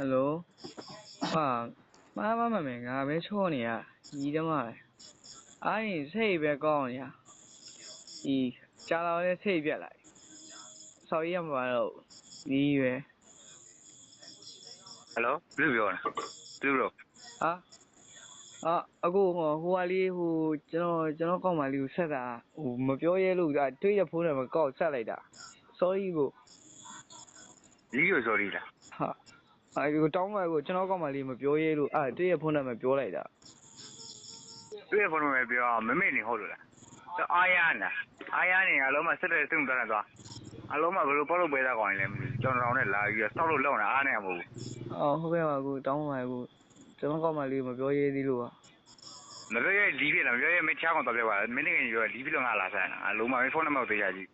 ဟယ်လိုဟာမာမမမေငါပဲချောနေရညီတမလေအားရင်စိတ်ပဲကောင်းနေရဒီကြာလာလဲစိတ်ပြက်လိုက်ဆော်ရရမှာတော့ဒီရွယ်ဟယ်လိုဘယ်လိုပြောလဲဘယ်လိုဟာအာအခုဟိုဟိုကလေးဟိုကျွန်တော်ကျွန်တော်ကောက်မလေးကိုဆက်တာဟိုမပြောရဲလို့ဒါတွေးရဖုန်းနဲ့မကောက်ဆက်လိုက်တာ sorry ကိုဒီလို sorry လားဟာ အဲဒီတောင်းပါကိုကျွန်တော်ကောက်မလေးမပြောရဲလို့အာတွေးရဖုန်းနဲ့မပြောလိုက်တာတွေ့ရဖုန်းမှာပြောမမေ့နေဟုတ်လို့လားအာရနာအာရနေအလုံးမဆက်တဲ့စိတ်မတတ်တော့အလုံးမဘယ်လိုပေါက်လို့ပေးတာကောင်းလဲမသိကျွန်တော်နဲ့လာပြီးစောက်လို့လောက်နေတာအားနေမဟုတ်ဘူးအော်ဟုတ်ကဲ့ပါကိုတောင်းပါကိုကျွန်တော်ကောက်မလေးမပြောရဲသေးလို့ပါမပြောရလီးပြလားမပြောရမချားကောင်တော့ပြပါမင်းငယ်ပြောလီးပြလို့ငါလာဆန်းအလုံးမဖုန်းနံပါတ်သေးရကြီး